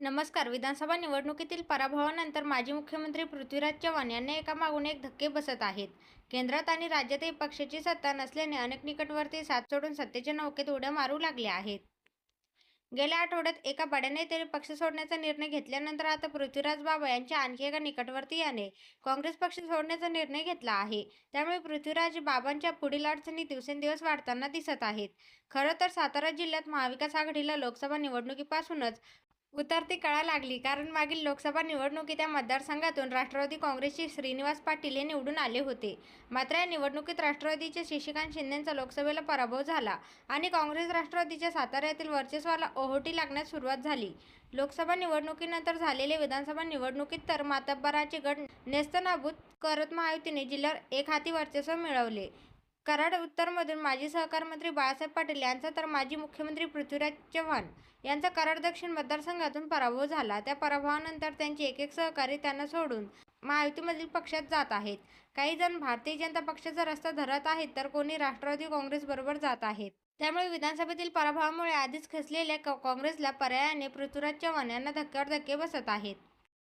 नमस्कार. विधानसभा निवडणुकीतील पराभवानंतर माजी मुख्यमंत्री पृथ्वीराज चव्हाण यांना एकामागून एक धक्के बसत आहेत. केंद्रात आणि राज्यातही पक्षाची सत्ता नसल्याने अनेक निकटवर्ती साथ सोडून सत्तेच्या नौकेत उड्या मारू लागल्या आहेत. गेल्या आठवड्यात एका बड्या नेत्याने पक्ष सोडण्याचा निर्णय घेतल्यानंतर आता पृथ्वीराज बाबा यांच्या आणखी एका निकटवर्तीयाने काँग्रेस पक्ष सोडण्याचा निर्णय घेतला आहे. त्यामुळे पृथ्वीराज बाबांच्या पुढील अडचणी दिवसेंदिवस वाढताना दिसत आहेत. खरं तर सातारा जिल्ह्यात महाविकास आघाडीला लोकसभा निवडणुकीपासूनच उतरती कळा लागली. कारण मागील लोकसभा निवडणुकीत त्या मतदारसंघातून राष्ट्रवादी काँग्रेसचे श्रीनिवास पाटील हे निवडून आले होते. मात्र या निवडणुकीत राष्ट्रवादीच्या शशिकांत शिंदेंचा लोकसभेला पराभव झाला आणि काँग्रेस राष्ट्रवादीच्या साताऱ्यातील वर्चस्वाला ओहोटी लागण्यास सुरुवात झाली. लोकसभा निवडणुकीनंतर झालेल्या विधानसभा निवडणुकीत तर मातब्बराचे गट नेस्तनाबूत करत महायुतीने जिल्ह्यावर एक हाती वर्चस्व मिळवले. कराड उत्तरमधून माजी सहकार मंत्री बाळासाहेब पाटील यांचा तर माजी मुख्यमंत्री पृथ्वीराज चव्हाण यांचा कराड दक्षिण मतदारसंघातून पराभव झाला. त्या पराभवानंतर त्यांचे एक एक सहकारी त्यांना सोडून महायुतीमधील पक्षात जात आहेत. काही जण भारतीय जनता पक्षाचा रस्ता धरत आहेत तर कोणी राष्ट्रवादी काँग्रेसबरोबर जात आहेत. त्यामुळे विधानसभेतील पराभवामुळे आधीच खचलेल्या काँग्रेसला पर्यायाने पृथ्वीराज चव्हाण यांना धक्क्यावर धक्के बसत आहेत.